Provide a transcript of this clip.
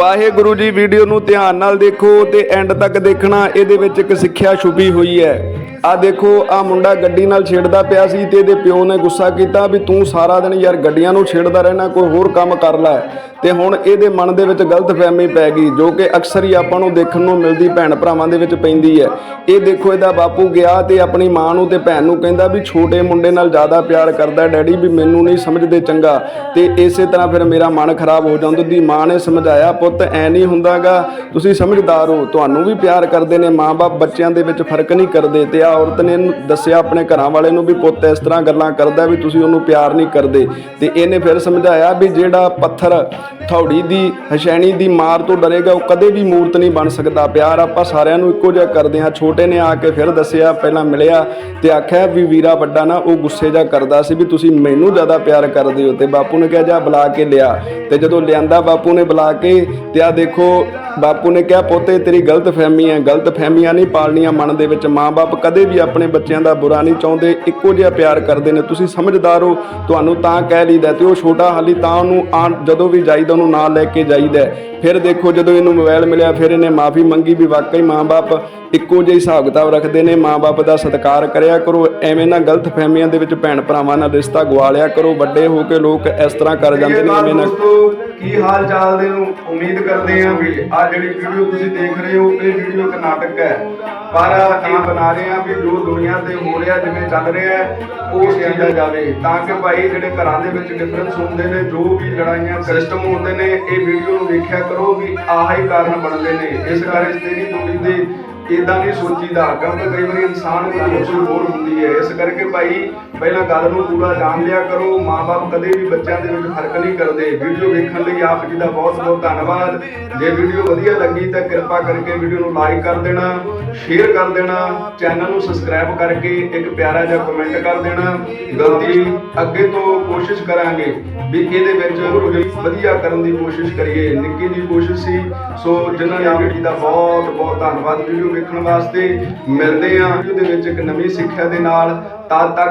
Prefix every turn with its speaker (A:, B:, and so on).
A: Waheguru ji video ਨੂੰ ਧਿਆਨ ਨਾਲ ਦੇਖੋ ਤੇ ਐਂਡ ਤੱਕ ਦੇਖਣਾ, ਇਹਦੇ ਵਿੱਚ ਇੱਕ ਸਿੱਖਿਆ ਛੁਪੀ ਹੋਈ ਹੈ। ਆ ਦੇਖੋ, ਆ ਮੁੰਡਾ ਗੱਡੀ ਨਾਲ ਛੇੜਦਾ ਪਿਆ ਸੀ ਤੇ ਇਹਦੇ ਪਿਓ ਨੇ ਗੁੱਸਾ ਕੀਤਾ ਵੀ ਤੂੰ ਸਾਰਾ ਦਿਨ ਯਾਰ ਗੱਡੀਆਂ ਨੂੰ ਛੇੜਦਾ ਰਹਿਣਾ, ਕੋਈ ਹੋਰ ਕੰਮ ਕਰ ਲੈ। ਤੇ ਹੁਣ ਇਹਦੇ ਮਨ ਦੇ ਵਿੱਚ ਗਲਤਫਹਿਮੀ ਪੈ ਗਈ, ਜੋ ਕਿ ਅਕਸਰ ਹੀ ਆਪਾਂ ਨੂੰ ਦੇਖਣ ਨੂੰ ਮਿਲਦੀ ਭੈਣ ਭਰਾਵਾਂ ਦੇ ਵਿੱਚ ਪੈਂਦੀ ਹੈ। ਇਹ ਦੇਖੋ, ਇਹਦਾ ਬਾਪੂ ਗਿਆ ਤੇ ਆਪਣੀ ਮਾਂ ਨੂੰ ਤੇ ਭੈਣ ਨੂੰ ਕਹਿੰਦਾ ਵੀ ਛੋਟੇ ਮੁੰਡੇ ਨਾਲ ਜ਼ਿਆਦਾ ਪਿਆਰ ਕਰਦਾ ਡੈਡੀ ਵੀ ਮੈਨੂੰ ਨਹੀਂ ਸਮਝਦੇ ਚੰਗਾ। ਤੇ ਇਸੇ ਤਰ੍ਹਾਂ ਫਿਰ ਮੇਰਾ ਮਨ ਖਰਾਬ ਹੋ ਜਾਂਦਾ ਦੀ ਮਾਂ ਨੇ ਸਮਝਾਇਆ, ਪੁੱਤ, ਐ ਨਹੀਂ ਹੁੰਦਾਗਾ, ਤੁਸੀਂ ਸਮਝਦਾਰ ਹੋ, ਤੁਹਾਨੂੰ ਵੀ ਪਿਆਰ ਕਰਦੇ ਨੇ, ਮਾਂ-ਬਾਪ ਬੱਚਿਆਂ ਦੇ ਵਿੱਚ ਫ਼ਰਕ ਨਹੀਂ ਕਰਦੇ ਤੇ ਆ ਔਰਤ ਨੇ ਇਹਨੂੰ ਦੱਸਿਆ ਆਪਣੇ ਘਰਾਂ ਵਾਲੇ ਨੂੰ ਵੀ ਪੁੱਤ ਇਸ ਤਰ੍ਹਾਂ ਗੱਲਾਂ ਕਰਦਾ ਵੀ ਤੁਸੀਂ ਉਹਨੂੰ ਪਿਆਰ ਨਹੀਂ ਕਰਦੇ। ਤੇ ਇਹਨੇ ਫਿਰ ਸਮਝਾਇਆ ਵੀ ਜਿਹੜਾ ਪੱਥਰ ਥੌੜੀ ਦੀ, ਹਸ਼ੈਣੀ ਦੀ ਮਾਰ ਤੋਂ ਡਰੇਗਾ, ਉਹ ਕਦੇ ਵੀ ਮੂਰਤ ਨਹੀਂ ਬਣ ਸਕਦਾ। ਪਿਆਰ ਆਪਾਂ ਸਾਰਿਆਂ ਨੂੰ ਇੱਕੋ ਜਿਹਾ ਕਰਦੇ ਹਾਂ। ਛੋਟੇ ਨੇ ਆ ਕੇ ਫਿਰ ਦੱਸਿਆ, ਪਹਿਲਾਂ ਮਿਲਿਆ ਤੇ ਆਖਿਆ ਵੀ ਵੀਰਾ ਵੱਡਾ ਨਾ, ਉਹ ਗੁੱਸੇ ਜਾ ਕਰਦਾ ਸੀ ਵੀ ਤੁਸੀਂ ਮੈਨੂੰ ਜ਼ਿਆਦਾ ਪਿਆਰ ਕਰਦੇ ਹੋ। ਤੇ ਬਾਪੂ ਨੇ ਕਿਹਾ, ਜਾ ਬੁਲਾ ਕੇ ਲਿਆ। ਤੇ ਜਦੋਂ ਲਿਆਂਦਾ, ਬਾਪੂ ਨੇ ਬੁਲਾ ਕੇ ਤੇ ਆ ਦੇਖੋ, ਬਾਪੂ ਨੇ ਕਿਹਾ, ਪੋਤੇ ਤੇਰੀ ਗਲਤ ਫਹਿਮੀ ਹੈ। ਗਲਤ ਫਹਿਮੀਆਂ ਨਹੀਂ ਪਾਲਣੀਆਂ ਮਨ ਦੇ ਵਿੱਚ। ਮਾਂ-ਬਾਪ ਕਦੇ ਵੀ ਆਪਣੇ ਬੱਚਿਆਂ ਦਾ ਬੁਰਾ ਨਹੀਂ ਚਾਹੁੰਦੇ, ਇੱਕੋ ਜਿਹਾ ਪਿਆਰ ਕਰਦੇ ਨੇ। ਤੁਸੀਂ ਸਮਝਦਾਰ ਹੋ, ਤੁਹਾਨੂੰ ਤਾਂ ਕਹਿ ਲਈਦਾ ਤੇ ਉਹ ਛੋਟਾ ਹਾਲੀ ਤਾਂ ਉਹਨੂੰ ਜਦੋਂ ਵੀ ਜਾਈਦਾ ਉਹਨੂੰ ਨਾਲ ਲੈ ਕੇ ਜਾਈਦਾ ਫਿਰ ਦੇਖੋ ਜਦੋਂ ਇਹਨੂੰ ਮੋਬਾਈਲ ਮਿਲਿਆ, ਫਿਰ ਇਹਨੇ ਮਾਫੀ ਮੰਗੀ ਵੀ ਵਾਕਈ ਮਾਂ-ਬਾਪ ਇੱਕੋ ਜਿਹਾ ਹਿਸਾਬ ਕਿਤਾਬ ਰੱਖਦੇ ਨੇ। ਮਾਂ-ਬਾਪ ਦਾ ਸਤਿਕਾਰ ਕਰਿਆ ਕਰੋ, ਐਵੇਂ ਨਾ ਗਲਤ ਫਹਿਮੀਆਂ ਦੇ ਵਿੱਚ ਭੈਣ ਭਰਾਵਾਂ ਨਾਲ ਰਿਸ਼ਤਾ ਗਵਾ ਲਿਆ ਕਰੋ। ਵੱਡੇ ਹੋ ਕੇ ਲੋਕ ਇਸ ਤਰ੍ਹਾਂ ਕਰ ਜਾਂਦੇ ਨੇ, ਐਵੇਂ ਨਾ
B: ਕੀ ਹਾਲ ਚਾਲ ਦੇ ਨੂੰ ਉਮੀਦ ਕਰਦੇ ਹਾਂ ਵੀ ਆ ਜਿਹੜੀ ਵੀਡੀਓ ਤੁਸੀਂ ਦੇਖ ਰਹੇ ਹੋ, ਇਹ ਵੀਡੀਓ ਇੱਕ ਨਾਟਕ ਹੈ। ਪਰ ਇਹ ਬਣਾ ਰਹੇ ਹਾਂ ਵੀ ਜੋ ਦੁਨੀਆ ਤੇ ਹੋ ਰਿਹਾ, ਜਿਵੇਂ ਚੱਲ ਰਿਹਾ ਹੈ, ਉਹ ਸਿਆਣਾ ਜਾਵੇ। ਤਾਂ ਕਿ ਭਾਈ ਜਿਹੜੇ ਘਰਾਂ ਦੇ ਵਿੱਚ ਡਿਫਰੈਂਸ ਹੁੰਦੇ ਨੇ, ਜੋ ਵੀ ਲੜਾਈਆਂ ਸਿਸਟਮ ਹੁੰਦੇ ਨੇ, ਇਹ ਵੀਡੀਓ ਨੂੰ ਵੇਖਿਆ ਕਰੋ ਵੀ ਆਹ ਹੀ ਕਾਰਨ ਬਣਦੇ ਨੇ। ਇਸ ਕਰਕੇ ਰਿਸ਼ਤੇ ਨਹੀਂ ਤੋੜੀਦੇ ਇਦਾਂ ਨਹੀਂ ਸੋਚੀਦਾ ਕਿਉਂਕਿ ਕਈ ਵਾਰੀ ਇਨਸਾਨ ਦੀ ਕੋਈ ਹੋਰ ਹੁੰਦੀ ਹੈ। ਇਸ ਕਰਕੇ ਭਾਈ, ਪਹਿਲਾਂ ਗੱਲ ਨੂੰ ਪੂਰਾ ਜਾਣ ਲਿਆ ਕਰੋ। ਮਾਪੇ ਕਦੇ ਵੀ ਬੱਚਿਆਂ ਦੇ ਵਿੱਚ ਫ਼ਰਕ ਨਹੀਂ ਕਰਦੇ। ਵੀਡੀਓ ਵੇਖਣ ਲਈ ਆਪ ਜੀ ਦਾ ਬਹੁਤ ਬਹੁਤ ਧੰਨਵਾਦ। ਜੇ ਵੀਡੀਓ ਵਧੀਆ ਲੱਗੀ ਤਾਂ ਕਿਰਪਾ ਕਰਕੇ ਵੀਡੀਓ ਨੂੰ ਲਾਈਕ ਕਰ ਦੇਣਾ ਸ਼ੇਅਰ ਕਰ ਦੇਣਾ ਚੈਨਲ ਨੂੰ ਸਬਸਕ੍ਰਾਈਬ ਕਰਕੇ ਇੱਕ ਪਿਆਰਾ ਜਿਹਾ ਕਮੈਂਟ ਕਰ ਦੇਣਾ। ਗਲਤੀ ਅੱਗੇ ਤੋਂ ਕੋਸ਼ਿਸ਼ ਕਰਾਂਗੇ ਵੀ ਇਹਦੇ ਵਿੱਚ ਵਧੀਆ ਕਰਨ ਦੀ ਕੋਸ਼ਿਸ਼ ਕਰੀਏ। ਨਿੱਕੀ ਜੀ ਕੋਸ਼ਿਸ਼ ਸੀ। ਸੋ ਜਿਨ੍ਹਾਂ ਨੇ ਆਪ ਜੀ ਦਾ ਬਹੁਤ ਬਹੁਤ ਧੰਨਵਾਦ। ਵੀਡੀਓ ਵੇਖਣ ਵਾਸਤੇ ਮਿਲਦੇ ਹਾਂ। ਉਹਦੇ ਵਿੱਚ ਇੱਕ ਨਵੀਂ ਸਿੱਖਿਆ ਦੇ ਨਾਲ ਤਦ ਤੱਕ